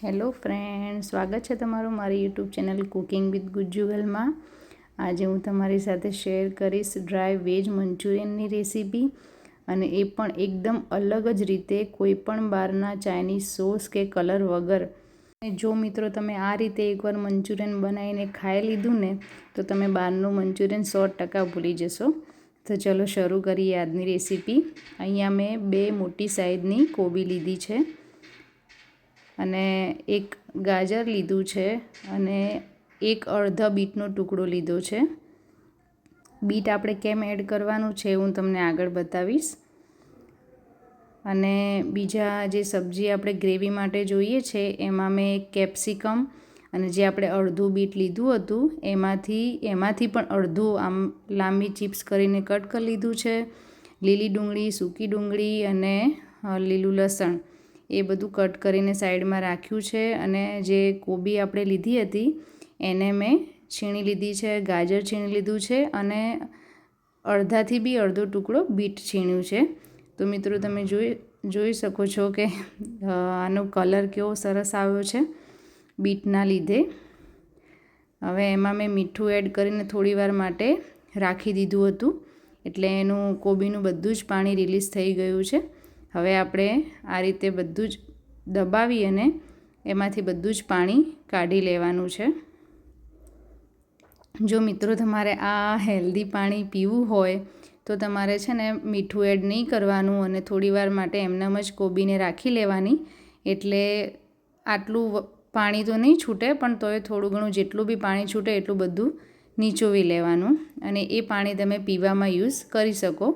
Hello friend સ્વાગત છે તમારું મારી યુટ્યુબ ચેનલ કુકિંગ વિથ ગુજ્જુગલમાં. આજે હું તમારી સાથે શેર કરીશ ડ્રાય વેજ મંચુરિયનની રેસીપી અને એ પણ એકદમ અલગ જ રીતે કોઈ પણ બહારના ચાઇનીઝ સોસ કે કલર વગર. જો મિત્રો તમે આ રીતે એકવાર મંચુરિયન બનાવીને ખાઈ લીધું ને, તો તમે બહારનું મંચુરિયન સો ટકા ભૂલી જશો. તો ચલો શરૂ કરીએ આજની રેસીપી. અહીંયા મેં બે મોટી સાઈઝની કોબી લીધી છે. અને એક ગાજર લીધું છે અને એક અડધો બીટનો ટુકડો લીધો છે. બીટ આપણે કેમ એડ કરવાનું છે હું તમને આગળ બતાવીશ. અને બીજા જે સબ્જી આપણે ગ્રેવી માટે જોઈએ છે એમાં મેં કેપ્સિકમ અને જે આપણે અડધું બીટ લીધું હતું એમાંથી એમાંથી પણ અડધું આમ લાંબી ચિપ્સ કરીને કટ કરી લીધું છે. લીલી ડુંગળી, સૂકી ડુંગળી અને લીલું લસણ. એ બધું કટ કરીને સાઈડમાં રાખ્યું છે અને જે કોબી આપણે લીધી હતી, એને મેં છીણી લીધી છે, ગાજર છીણી લીધું છે અને અડધાથી બી અડધો ટુકડો બીટ છીણ્યું છે. તો મિત્રો તમે જોઈ જોઈ શકો છો કે આનો કલર કેવો સરસ આવ્યો છે બીટના લીધે. હવે એમાં મેં મીઠું એડ કરીને થોડીવાર માટે રાખી દીધું હતું. એટલે એનું, કોબીનું બધું જ પાણી રિલીઝ થઈ ગયું છે. હવે આપણે આ રીતે બધું જ દબાવી અને એમાંથી બધું જ પાણી કાઢી લેવાનું છે. જો મિત્રો તમારે આ હેલ્ધી પાણી પીવું હોય, તો તમારે છે ને મીઠું એડ નહીં કરવાનું અને થોડીવાર માટે એમનામ જ કોબીને રાખી લેવાની. એટલે આટલું પાણી તો નહીં છૂટે, પણ તોય થોડું ઘણું જેટલું બી પાણી છૂટે એટલું બધું નીચોવી લેવાનું અને એ પાણી તમે પીવામાં યુઝ કરી શકો.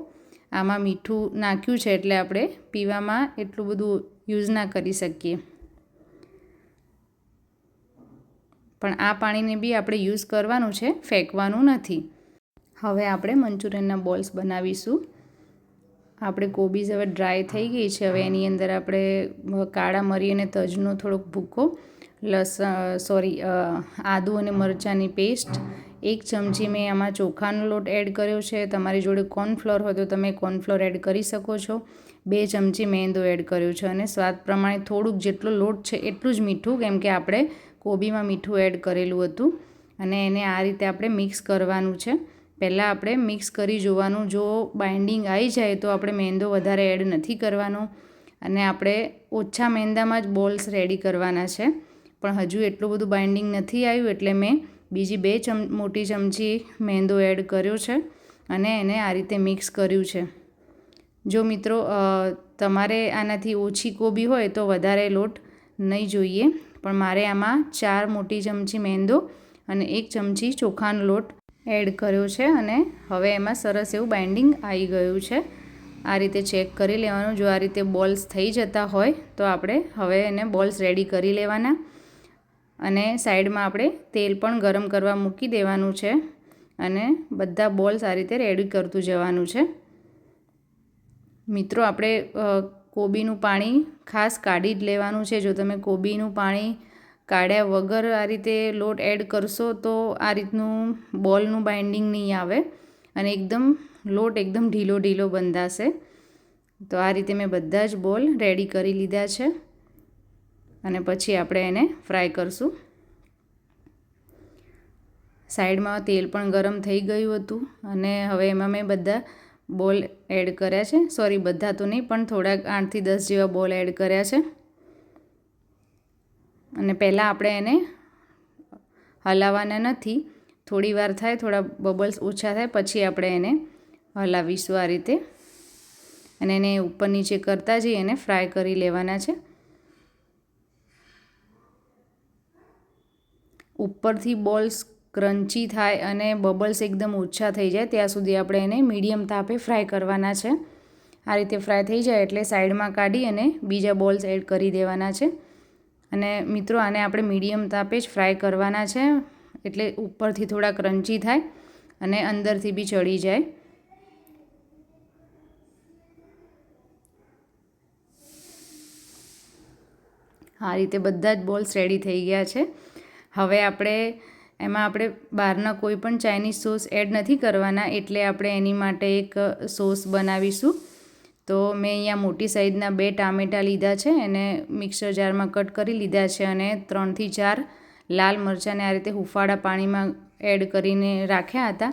આમાં મીઠું નાખ્યું છે એટલે આપણે પીવામાં એટલું બધું યુઝ ના કરી શકીએ. પણ આ પાણીને બી આપણે યુઝ કરવાનું છે, ફેંકવાનું નથી. હવે આપણે મંચુરિયનના બોલ્સ બનાવીશું. આપણે કોબીઝ હવે ડ્રાય થઈ ગઈ છે, હવે એની અંદર આપણે કાળા મરી અને તજનો થોડોક ભૂકો લસણ સોરી આદું અને મરચાંની પેસ્ટ એક ચમચી મેં આમાં ચોખાનો લોટ એડ કર્યો છે. તમારી જોડે કોર્નફ્લોર હોય તો તમે કોર્નફ્લોર એડ કરી શકો છો. બે ચમચી મેંદો એડ કર્યો છે અને સ્વાદ પ્રમાણે થોડુંક જેટલો લોટ છે એટલું જ મીઠું, કેમ કે આપણે કોબીમાં મીઠું એડ કરેલું હતું અને એને આ રીતે આપણે મિક્સ કરવાનું છે. પહેલાં આપણે મિક્સ કરી જોવાનું, જો બાઇન્ડિંગ આવી જાય તો આપણે મેંદો વધારે એડ નથી કરવાનો અને આપણે ઓછા મેંદામાં જ બોલ્સ રેડી કરવાના છે. પણ હજુ એટલું બધું બાઇન્ડિંગ નથી આવ્યું એટલે મેં બીજી બે ચમ, મોટી ચમચી મેંદો એડ કર્યો છે અને એને આ રીતે મિક્સ કર્યું છે. જો મિત્રો તમારે આનાથી ઓછી કોબી હોય તો વધારે લોટ નહીં જોઈએ, પણ મારે આમાં ચાર મોટી ચમચી મેંદો અને એક ચમચી ચોખાનો લોટ એડ કર્યો છે અને હવે એમાં સરસ એવું બાઇન્ડિંગ આવી ગયું છે. આ રીતે ચેક કરી લેવાનું. જો આ રીતે બોલ્સ થઈ જતા હોય તો આપણે હવે એને બોલ્સ રેડી કરી લેવાના. અને સાઈડમાં આપણે તેલ પણ ગરમ કરવા મૂકી દેવાનું છે અને બધા બોલ્સ આ રીતે રેડી કરતું જવાનું છે. મિત્રો, આપણે કોબીનું પાણી ખાસ કાઢી જ લેવાનું છે. જો તમે કોબીનું પાણી કાઢ્યા વગર આ રીતે લોટ એડ કરશો તો આ રીતનું બોલનું બાઇન્ડિંગ નહીં આવે અને એકદમ લોટ એકદમ ઢીલો ઢીલો બંધાશે. તો આ રીતે મેં બધા જ બોલ રેડી કરી લીધા છે. અને પછી આપણે એને ફ્રાય કરશું. સાઈડમાં તેલ પણ ગરમ થઈ ગયું હતું અને હવે એમાં મેં બધા બોલ એડ કર્યા છે. સોરી, બધા તો નહીં, પણ થોડાક આઠથી દસ જેવા બોલ એડ કર્યા છે. અને પહેલાં આપણે એને હલાવવાના નથી. થોડી વાર થાય, થોડા બબલ્સ ઓછા થાય, પછી આપણે એને હલાવીશું આ રીતે. અને એને ઉપર નીચે કરતા જઈ એને ફ્રાય કરી લેવાના છે. ઉપરથી બોલ્સ ક્રન્ચી થાય અને બબલ્સ એકદમ ઓછા થઈ જાય, ત્યાં સુધી આપણે એને મીડિયમ તાપે ફ્રાય કરવાના છે. આ રીતે ફ્રાય થઈ જાય એટલે સાઈડમાં કાઢી અને બીજા બોલ્સ એડ કરી દેવાના છે. અને મિત્રો, આને આપણે મીડિયમ તાપે જ ફ્રાય કરવાના છે, એટલે ઉપરથી થોડા ક્રન્ચી થાય અને અંદરથી બી ચડી જાય. આ રીતે બધા જ બોલ્સ રેડી થઈ ગયા છે. હવે આપણે, એમાં આપણે બહારના કોઈ પણ ચાઇનીઝ સોસ એડ નથી કરવાના, એટલે આપણે એની માટે એક સોસ બનાવીશું. તો મેં અહીંયા મોટી સાઈઝના બે ટામેટાં લીધા છે, એને મિક્સર જારમાં કટ કરી લીધા છે અને ત્રણથી ચાર લાલ મરચાંને આ રીતે હુફાળા પાણીમાં એડ કરીને રાખ્યા હતા,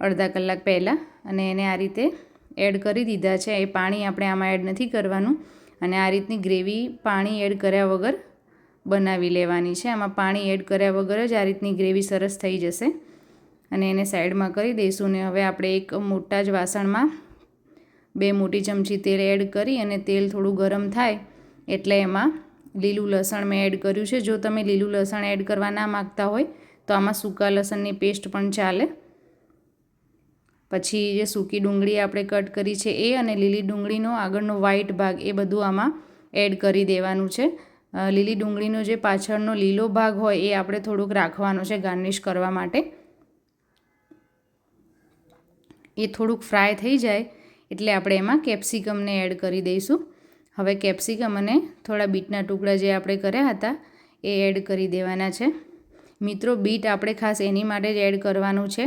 અડધા કલાક પહેલાં. અને એને આ રીતે એડ કરી દીધા છે. એ પાણી આપણે આમાં એડ નથી કરવાનું. અને આ રીતની ગ્રેવી પાણી એડ કર્યા વગર બનાવી લેવાની છે. આમાં પાણી એડ કર્યા વગર જ આ રીતની ગ્રેવી સરસ થઈ જશે. અને એને સાઈડમાં કરી દઈશું ને હવે આપણે એક મોટા જ વાસણમાં બે મોટી ચમચી તેલ એડ કરી અને તેલ થોડું ગરમ થાય એટલે એમાં લીલું લસણ મેં એડ કર્યું છે. જો તમે લીલું લસણ એડ કરવા ના માગતા હોય તો આમાં સૂકા લસણની પેસ્ટ પણ ચાલે. પછી જે સૂકી ડુંગળી આપણે કટ કરી છે એ અને લીલી ડુંગળીનો આગળનો વ્હાઈટ ભાગ એ બધું આમાં એડ કરી દેવાનું છે. લીલી ડુંગળીનો જે પાછળનો લીલો ભાગ હોય એ આપણે થોડુંક રાખવાનો છે ગાર્નિશ કરવા માટે. એ થોડુંક ફ્રાય થઈ જાય એટલે આપણે એમાં કેપ્સિકમને એડ કરી દઈશું. હવે કેપ્સિકમ અને થોડા બીટના ટુકડા જે આપણે કર્યા હતા એ એડ કરી દેવાના છે. મિત્રો, બીટ આપણે ખાસ એની માટે જ એડ કરવાનું છે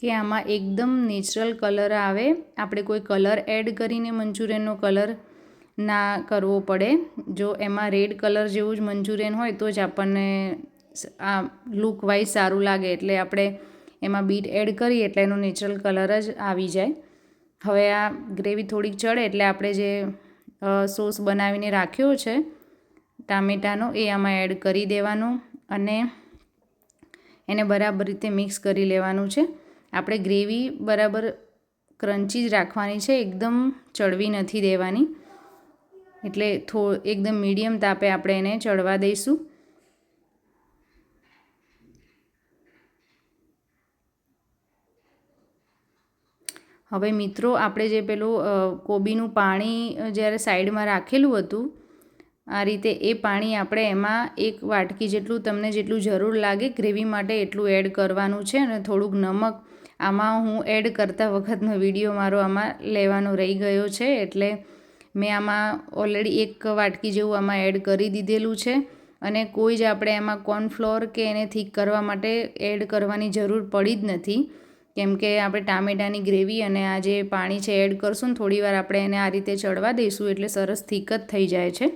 કે આમાં એકદમ નેચરલ કલર આવે. આપણે કોઈ કલર એડ કરીને મંચુરિયનનો કલર ના કરવો પડે. જો એમાં રેડ કલર જેવું જ મંચુરિયન હોય તો જ આપણને આ લુક વાઇઝ સારું લાગે. એટલે આપણે એમાં બીટ એડ કરીએ એટલે એનો નેચરલ કલર જ આવી જાય. હવે આ ગ્રેવી થોડીક ચડે એટલે આપણે જે સોસ બનાવીને રાખ્યો છે, ટામેટાનો એ આમાં એડ કરી દેવાનું અને એને બરાબર રીતે મિક્સ કરી લેવાનું છે. આપણે ગ્રેવી બરાબર ક્રન્ચી જ રાખવાની છે. એકદમ ચડવી નથી દેવાની. એટલે થો, એકદમ મીડિયમ તાપે આપણે એને ચડવા દઈશું. હવે મિત્રો, આપણે જે પેલું કોબીનું પાણી જ્યારે સાઈડમાં રાખેલું હતું, આ રીતે એ પાણી આપણે એમાં એક વાટકી જેટલું, તમને જેટલું જરૂર લાગે, ગ્રેવી માટે એટલું એડ કરવાનું છે અને થોડુંક નમક. આમાં હું એડ કરતા વખતનો વીડિયો મારો આમાં લેવાનો રહી ગયો છે, એટલે મેં આમાં ઓલરેડી એક વાટકી જેવું આમાં એડ કરી દીધેલું છે અને કોઈ જ આપણે એમાં કોર્નફ્લોર કે એને થીક કરવા માટે એડ કરવાની જરૂર પડી જ નથી. કેમ કે આપણે ટામેટાની ગ્રેવી અને આ જે પાણી છે એડ કરશું ને થોડીવાર આપણે એને આ રીતે ચડવા દઈશું એટલે સરસ થીક જ થઈ જાય છે.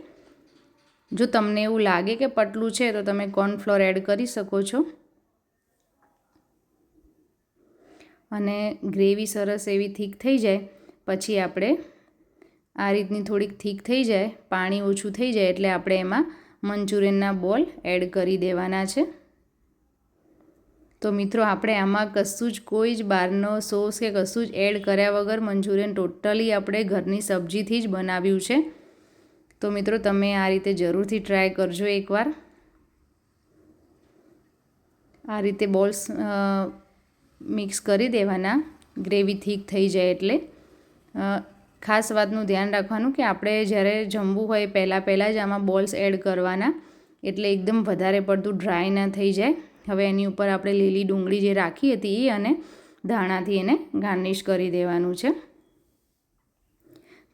જો તમને એવું લાગે કે પટલું છે તો તમે કોર્નફ્લોર એડ કરી શકો છો. અને ગ્રેવી સરસ એવી થીક થઈ જાય. પછી આપણે આ રીતની થોડીક થીક થઈ જાય, પાણી ઓછું થઈ જાય એટલે આપણે એમાં મંચુરિયનના બોલ એડ કરી દેવાના છે. તો મિત્રો, આપણે આમાં કશું જ કોઈ જ બહારનો સોસ કે કશું જ એડ કર્યા વગર મંચુરિયન ટોટલી આપણે ઘરની સબ્જીથી જ બનાવ્યું છે. તો મિત્રો, તમે આ રીતે જરૂરથી ટ્રાય કરજો એકવાર. આ રીતે બોલ્સ મિક્સ કરી દેવાના. ગ્રેવી થીક થઈ જાય એટલે. ખાસ વાતનું ધ્યાન રાખવાનું કે આપણે જ્યારે જમવું હોય પહેલાં પહેલાં જ આમાં બોલ્સ એડ કરવાના, એટલે એકદમ વધારે પડતું ડ્રાય ના થઈ જાય. હવે એની ઉપર આપણે લીલી ડુંગળી જે રાખી હતી એ અને ધાણાથી એને ગાર્નિશ કરી દેવાનું છે.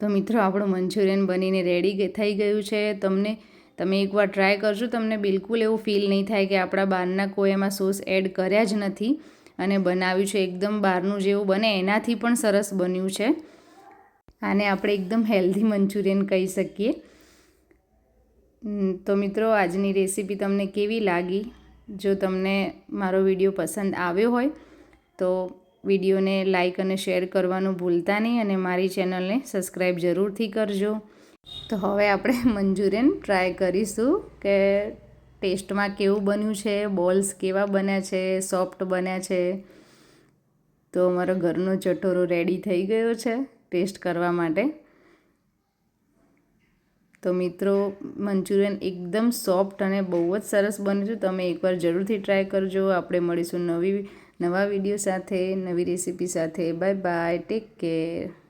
તો મિત્રો, આપણું મંચુરિયન બનીને રેડી થઈ ગયું છે. તમને, તમે એકવાર ટ્રાય કરશો તમને બિલકુલ એવું ફીલ નહીં થાય કે આપણા બહારના કોઈ એમાં સોસ એડ કર્યા જ નથી. અને બનાવ્યું છે, એકદમ બહારનું જેવું બને, એનાથી પણ સરસ બન્યું છે. આને આપણે એકદમ હેલ્ધી મંચુરિયન કહી શકીએ. તો મિત્રો, આજની રેસીપી તમને કેવી લાગી? જો તમને મારો વીડિયો પસંદ આવ્યો હોય, તો વિડીયોને લાઇક અને શેર કરવાનું ભૂલતા નહીં અને મારી ચેનલને સબસ્ક્રાઈબ જરૂરથી કરજો. તો હવે આપણે મંચુરિયન ટ્રાય કરીશું કે ટેસ્ટમાં કેવું બન્યું છે, બોલ્સ કેવા બન્યા છે, સોફ્ટ બન્યા છે. તો અમારો ઘરનો ચટોરો રેડી થઈ ગયો છે. ટેસ્ટ કરવા માટે. તો મિત્રો, મંચુરિયન એકદમ સોફ્ટ અને બહુ જ સરસ બન્યું છે. તમે એકવાર જરૂરથી ટ્રાય કરજો. આપણે મળીશું નવી, નવા વીડિયો સાથે, નવી રેસીપી સાથે. Bye bye. Take care.